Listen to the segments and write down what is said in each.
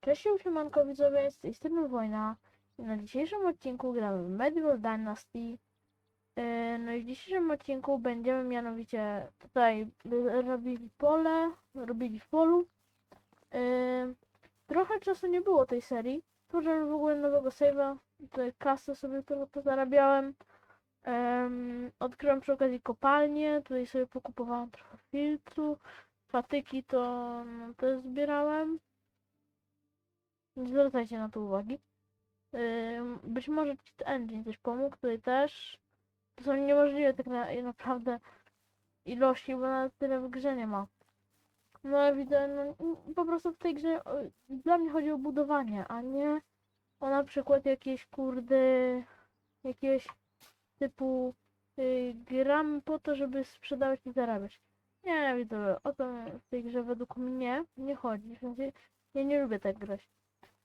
Cześć, siemanko widzowie, z tej strony Wojna. Na dzisiejszym odcinku gramy w Medieval Dynasty. Yy, No i w dzisiejszym odcinku będziemy mianowicie tutaj robili pole, robili w polu. Yy, Trochę czasu nie było tej serii. Tworzyłem w ogóle nowego save'a. Tutaj kasę sobie trochę pozarabiałem. Ym, Odkryłem przy okazji kopalnię. Tutaj sobie pokupowałem trochę filtru. Patyki to no, też zbierałem. Nie zwracajcie na to uwagi. Ym, Być może Cheat Engine coś pomógł, tutaj też. To są niemożliwe tak na, naprawdę ilości, bo nawet tyle w grze nie ma. No widzę, no, po prostu w tej grze o, dla mnie chodzi o budowanie, a nie o na przykład jakieś kurde, jakieś typu y, gram po to, żeby sprzedawać i zarabiać. Nie, widzę, o to w tej grze według mnie nie chodzi. W sensie, ja nie lubię tak grać.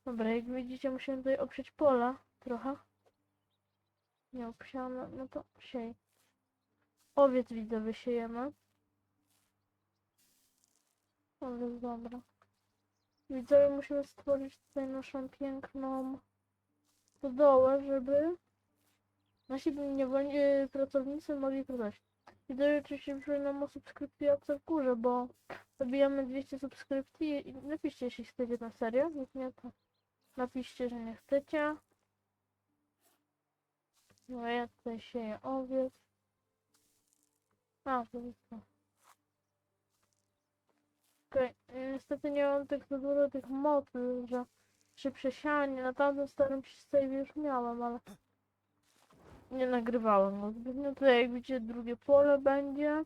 Dobra, jak widzicie, musimy tutaj oprzeć pola trochę. Nie obsiano, no to siej. Owiec widzę, wysiejemy. Owiec, dobra. Widzowie, musimy stworzyć tutaj naszą piękną stodołę, żeby nasi niewolni yy, pracownicy mogli pracować. Widzowie, oczywiście przypominam o subskrypcji i łapce w górze, bo dobijamy 200 subskrypcji i napiszcie, jeśli chcecie na serio, jak nie to Napiszcie, że nie chcecie. No ja tutaj sieję owiec. A, to jest to. Okej, niestety nie mam za dużo tych mocy, że szybsze sianie. Na tamtym starym save już miałem, ale nie nagrywałem go zbytnio. Tutaj jak widzicie drugie pole będzie.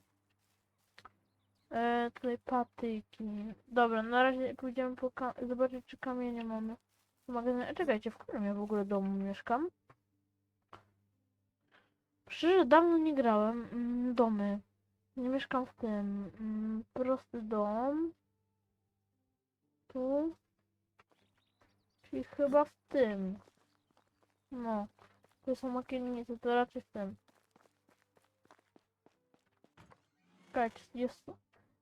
E, tutaj patyki. Dobra, na razie pójdziemy po zobaczyć czy kamienie mamy. Magazynie. Czekajcie, w którym ja w ogóle domu mieszkam? Szczerze, dawno nie grałem. Mm, domy. Nie mieszkam w tym. Mm, prosty dom. Tu. Czyli chyba w tym. No. To są makienice, to raczej w tym. Czekajcie, jest...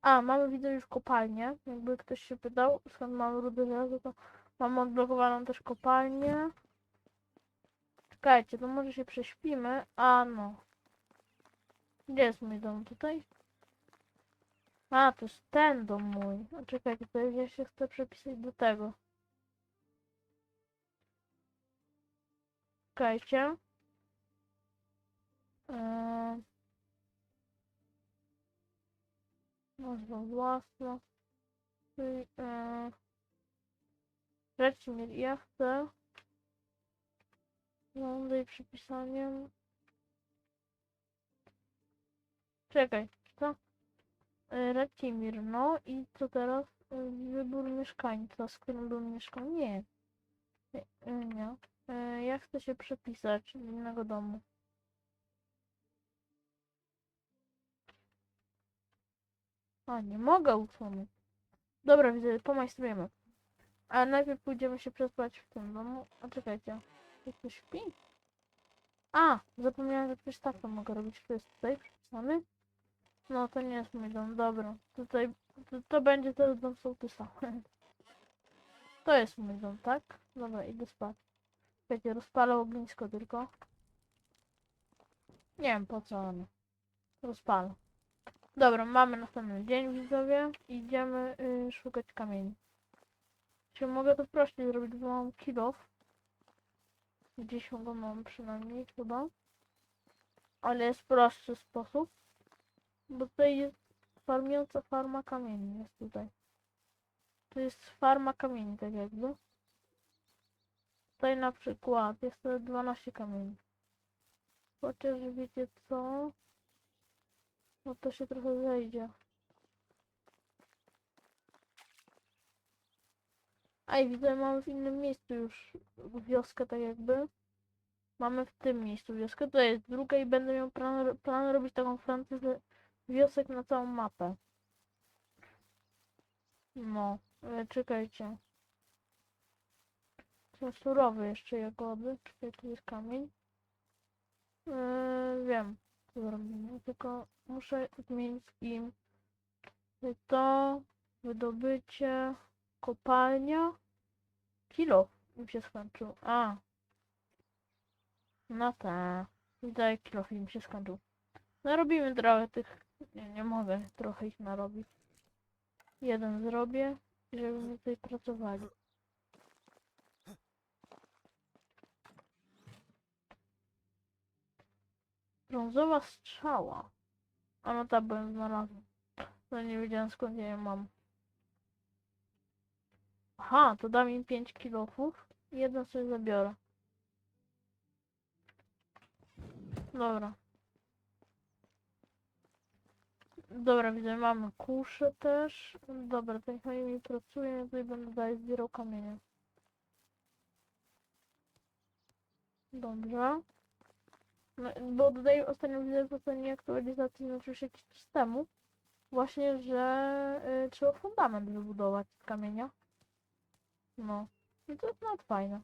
A, mamy widzę już kopalnię. Jakby ktoś się pytał, skąd mamy rudy żelazo, to Mam odblokowaną też kopalnię. Czekajcie, to może się prześpimy. A no. Gdzie jest mój dom? Tutaj? A, to jest ten dom mój. A czekajcie, to ja się chcę przepisać do tego. Czekajcie. Eee... Nazwa własna. Czyli, eee... Raczmir, ja chcę. Mam tutaj przypisaniem. Czekaj, co? E, Racimir, no i co teraz? E, Wybór mieszkańca, z którym bym mieszkał? Nie. E, e, Nie. E, Ja chcę się przepisać z innego domu. A, nie mogę usunąć. Dobra, widzę, pomajstrujemy. Ale najpierw pójdziemy się przespać w tym domu. A czekajcie. Ktoś śpi? A! Zapomniałem, że przecież tak to mogę robić. To jest tutaj przypisany. No to nie jest mój dom. Dobra. Tutaj to, to będzie ten dom sołtysa. to jest mój dom, tak? Dobra, idę spać. Czekajcie, rozpalę ognisko tylko. Nie wiem po co ono. Rozpalę. Dobra, mamy następny dzień widzowie. Idziemy y, szukać kamieni. Czy mogę to prościej zrobić, bo mam kilof. Gdzieś go mam przynajmniej chyba. Ale jest prostszy sposób. Bo tutaj jest farmiąca farma kamieni. Jest tutaj. To jest farma kamieni, tak jakby. Tutaj na przykład jest to 12 kamieni. Chociaż wiecie co? No to się trochę zejdzie. A i widzę, mamy w innym miejscu już wioskę, tak jakby. Mamy w tym miejscu wioskę, to jest druga i będę miał plan, plan robić taką francyzę wiosek na całą mapę. No, ale czekajcie. Są surowe jeszcze jagody. Czekaj, tu jest kamień. Yy, wiem. to zrobimy. Tylko muszę zmienić im to wydobycie kopalnia. Kilo im się skończył. A. No tak. Widzę, kilo im się skończył. Narobimy trochę tych. Nie, nie mogę trochę ich narobić. Jeden zrobię, żeby mi tutaj pracowali. Brązowa strzała. A no tak, byłem znalazłem. No nie wiedziałem skąd ja ją mam. Aha, to dam im 5 kilofów. Jeden sobie zabiorę. Dobra. Dobra, widzę, mamy kuszę też. Dobra, ten fajnie mi pracuje, ja tutaj będę dalej zbierał kamienie. Dobrze. No, bo tutaj ostatnio widzę w ostatniej aktualizacji, znaczy już jakiś czas temu, właśnie, że y, trzeba fundament wybudować z kamienia. No. I to jest nawet fajne.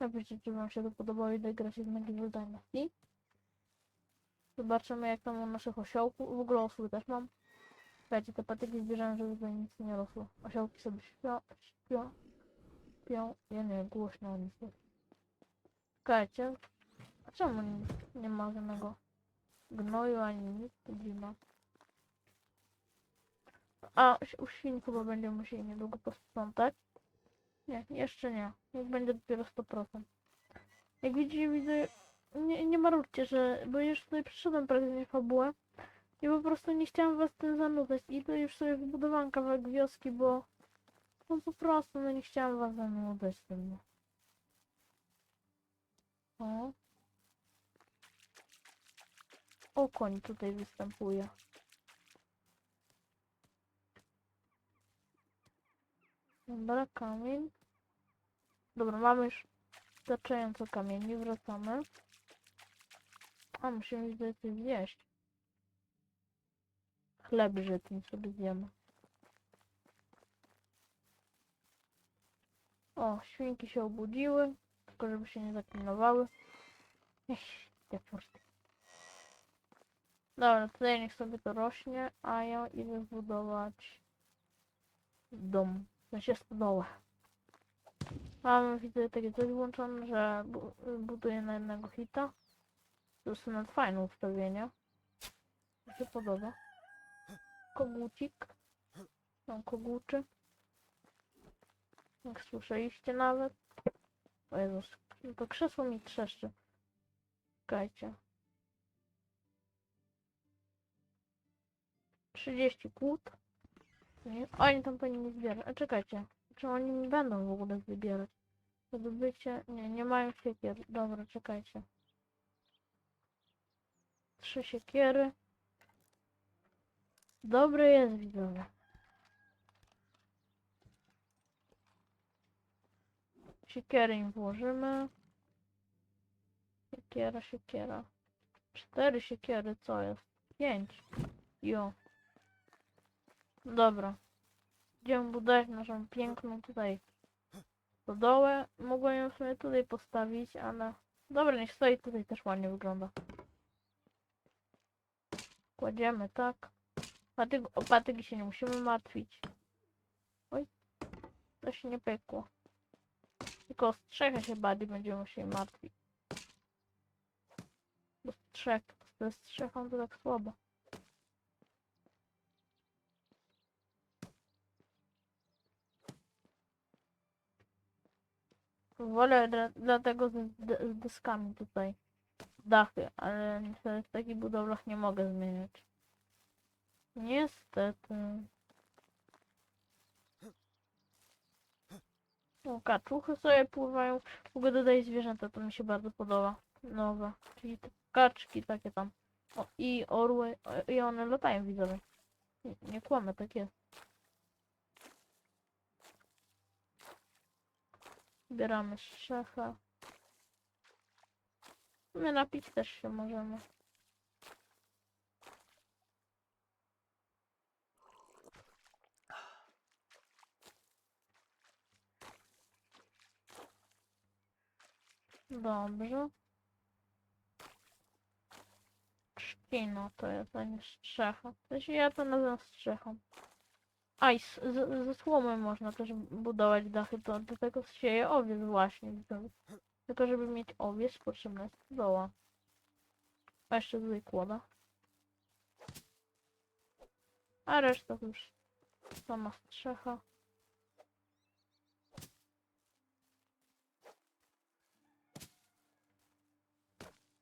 Napiszcie, czy wam się to podobało i ile gracie z Medieval Dynasty. Zobaczymy jak tam u naszych osiołków. W ogóle osły też mam. Słuchajcie, te patyki zbierzałem, żeby tutaj nic nie rosło. Osiołki sobie śpią, śpią, śpią. Ja nie, głośno o nich jest. Słuchajcie, czemu nie, ma żadnego gnoju ani nic? To dziwne. A u świn chyba będziemy musieli niedługo posprzątać. Nie, jeszcze nie. Jak będzie dopiero 100%. Jak widzicie, widzę... Nie, nie marudźcie, że... Bo już tutaj przyszedłem praktycznie fabułę. I po prostu nie chciałam was tym zanudzać. I to już sobie wybudowałam kawałek wioski, bo... No po prostu, no nie chciałam was zanudzać tym. no. O. O, koń tutaj występuje. Dobra, kamień. Dobra, mamy już wystarczająco kamieni, wracamy. A, musimy już coś zjeść. Chleb żytni sobie zjemy. O, świnki się obudziły, tylko żeby się nie zaklinowały. Ech, te furty. Dobra, tutaj niech sobie to rośnie, a ja idę zbudować dom. Sensie stodołę. Mamy widzę takie coś włączone, że bu buduję na jednego hita. To jest nawet fajne ustawienie. Mi się podoba. Kogucik. Tam koguczy. Jak słyszeliście nawet. O Jezus, to krzesło mi trzeszczy. Czekajcie. 30 kłód. Oni tam powinni zbierać. A czekajcie. Czy oni mi będą w ogóle wybierać? Zdobycie... Nie, nie mają siekier. Dobra, czekajcie. Trzy siekiery. Dobry jest, widzowie. Siekiery im włożymy. Siekiera, siekiera. Cztery siekiery, co jest? Pięć. Jo. Dobra. Idziemy budować naszą piękną tutaj stodołę. Mogłem ją sobie tutaj postawić, ale... Dobra, niech stoi, tutaj też ładnie wygląda. Kładziemy tak. Patyk, o patyki się nie musimy martwić. Oj. To się nie pekło. Tylko o strzechę się bardziej będziemy musieli martwić. Bo strzech, ze strzechą to tak słabo. Wolę dla, dlatego z, z deskami tutaj dachy, ale niestety w takich budowlach nie mogę zmieniać. Niestety. O, kaczuchy sobie pływają. W ogóle dodaję zwierzęta, to mi się bardzo podoba. Nowe. Czyli te kaczki takie tam. O, i orły. O, I one latają widzowie. Nie, nie kłamę, tak jest. Zbieramy szecha. My napić też się możemy. Dobrze. kino to jest, a nie strzecha. W sensie ja to nazywam strzechą. A i z, z, ze słomy można też budować dachy, to do tego sieje owiec właśnie. Tylko żeby mieć owiec potrzebna jest doła. A jeszcze tutaj kłoda. A reszta już sama strzecha.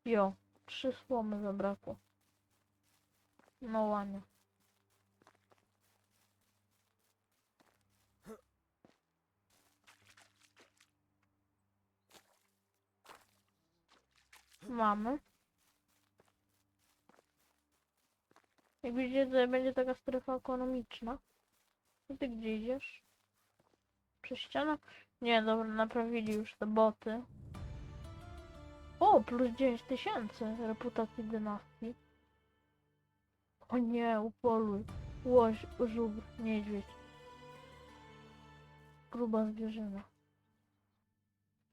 Jo, trzy słomy zabrakło. No ładnie. Mamy. Jak widzicie, będzie taka strefa ekonomiczna. A ty gdzie idziesz? Przez ścianę? Nie, dobra, naprawili już te boty. O, plus 9 tysięcy reputacji dynastii. O nie, upoluj. Łoś, żubr, niedźwiedź. Gruba zwierzyna.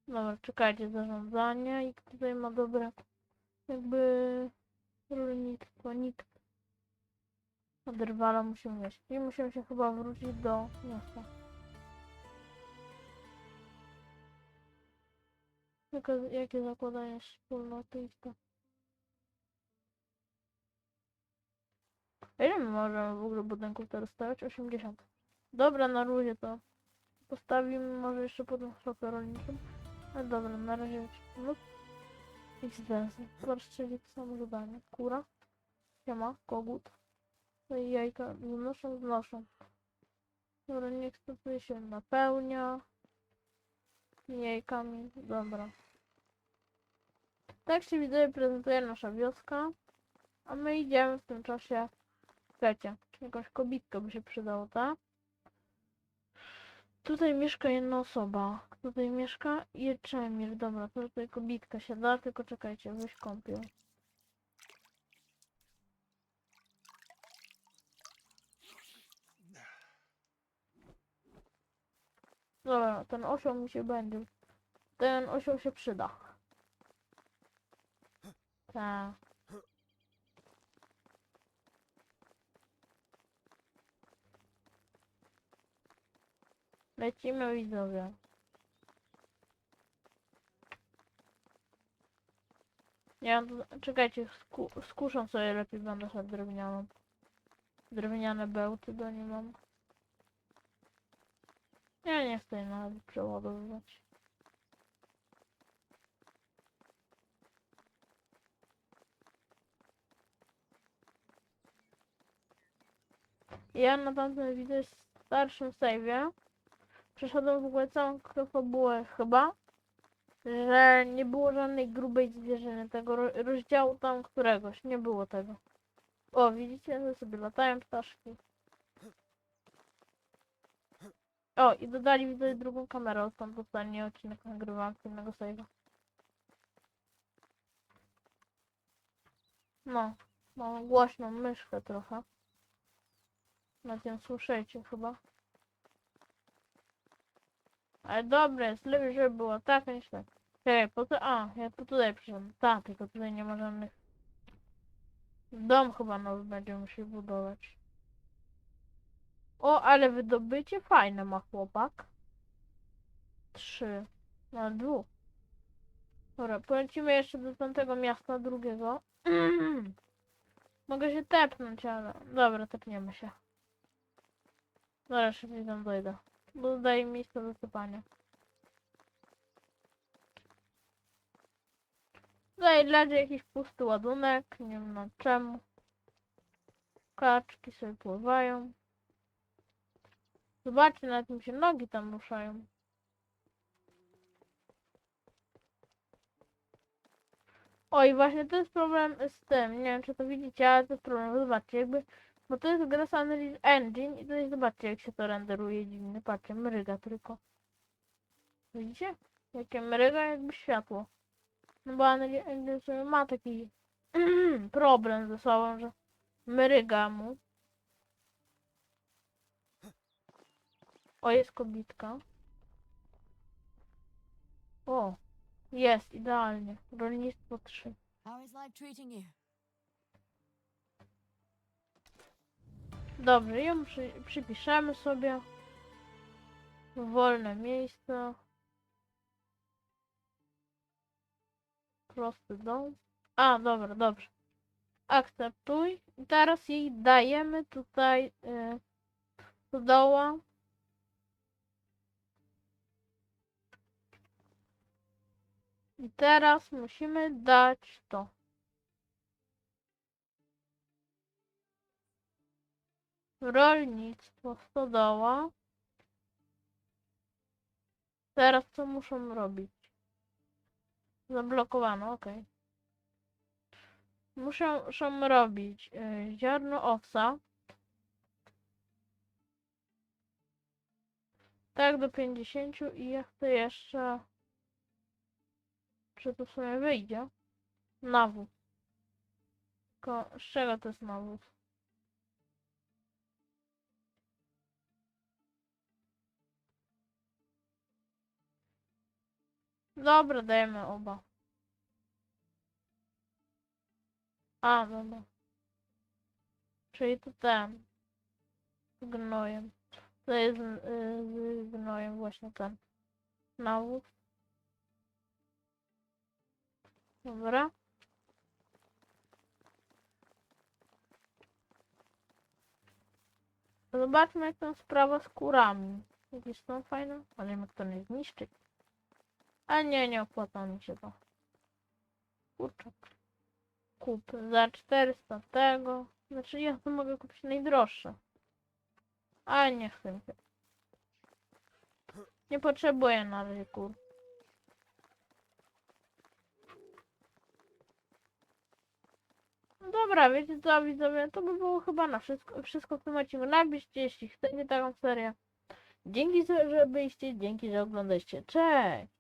Dobra, czekajcie, zarządzanie i tutaj ma dobre jakby rolnictwo, nikt. Od rywala musimy mieć. I musimy się chyba wrócić do miasta. Jaka, jakie zakładanie wspólnoty i to. Ile my możemy w ogóle budynków teraz stawiać? 80. Dobra, na luzie to postawimy może jeszcze potem stopę rolniczą. Ale dobra, na razie no XD. Zobaczcie, to samo zadanie. Kura. Siema, kogut. No i jajka znoszą, znoszą. Dobra, niech to się napełnia. Jajkami, dobra. Tak się widzę, prezentuje nasza wioska. A my idziemy w tym czasie. Wiecie, jakąś kobitkę by się przydało, tak? Tutaj mieszka jedna osoba. Tutaj mieszka? Jeczemir. Dobra, to tutaj kobitka się da, tylko czekajcie, weź kąpiel. Dobra, ten osioł mi się będzie. Ten osioł się przyda. Tak. Lecimy widzowie. Ja czekajcie, sku, skuszą sobie lepiej sobie drewnianą. Drewniane bełty do niej mam. Ja nie chcę nawet przeładowywać. Ja na tamtym widzę starszym save'ie przeszedłem w ogóle całą fabułę chyba, że nie było żadnej grubej zwierzyny, tego ro rozdziału tam któregoś, nie było tego. O, widzicie, że sobie latają ptaszki. O, i dodali widzę drugą kamerę, odkąd ostatni odcinek nagrywałam z innego save'a. No, mam głośną myszkę trochę. Na tym słyszycie chyba. Ale dobre jest, lepiej żeby było tak niż tak. Czekaj, po to, a, ja po tutaj przyszedłem. Tak, tylko tutaj nie ma żadnych... Dom chyba nowy będziemy musieli budować. O, ale wydobycie fajne ma chłopak. Trzy. Na dwóch. Dobra, polecimy jeszcze do tamtego miasta drugiego. Mogę się tepnąć, ale... Dobra, tepniemy się. Zaraz szybciej tam dojdę. Bo daje miejsce do sypania. Tutaj leży jakiś pusty ładunek, nie wiem na czemu. Kaczki sobie pływają. Zobaczcie, na tym się nogi tam ruszają. Oj, właśnie to jest problem z tym. Nie wiem, czy to widzicie, ale to jest problem. Zobaczcie, jakby bo to jest gra z Unreal Engine i tutaj zobaczcie jak się to renderuje dziwnie. Patrzcie, mryga tylko. Widzicie? Jakie mryga jakby światło. No bo Unreal Engine sobie ma taki problem ze sobą, że mryga mu. O, jest kobitka. O, jest, idealnie. Rolnictwo 3. How is life treating you? Dobrze, ją przy, przypiszemy sobie. Wolne miejsce. Prosty dom. A, dobra, dobrze. Akceptuj. I teraz jej dajemy tutaj y, do doła. I teraz musimy dać to. Rolnictwo, stodoła. Teraz co muszą robić? Zablokowano, ok. Muszą, muszą robić y, ziarno owsa. Tak do 50 i ja chcę jeszcze czy to sobie wyjdzie? Nawóz. Tylko z czego to jest nawóz? Dobra, dajemy oba. A, dobra. Czyli to ten. Z gnojem. To jest y, z gnojem właśnie ten. Nawóz. Dobra. Zobaczmy jak tam sprawa z kurami. Jakieś są fajne? Ale jak to nie zniszczyć. A nie, nie opłaca mi się to. Kurczak. Kup za 400 tego. Znaczy ja to mogę kupić najdroższe. A nie chcę. Nie potrzebuję na razie kur. No dobra, wiecie co widzowie, to by było chyba na wszystko, wszystko w tym odcinku. Napiszcie, jeśli chcecie taką serię. Dzięki, że byliście, dzięki, że oglądaliście. Cześć!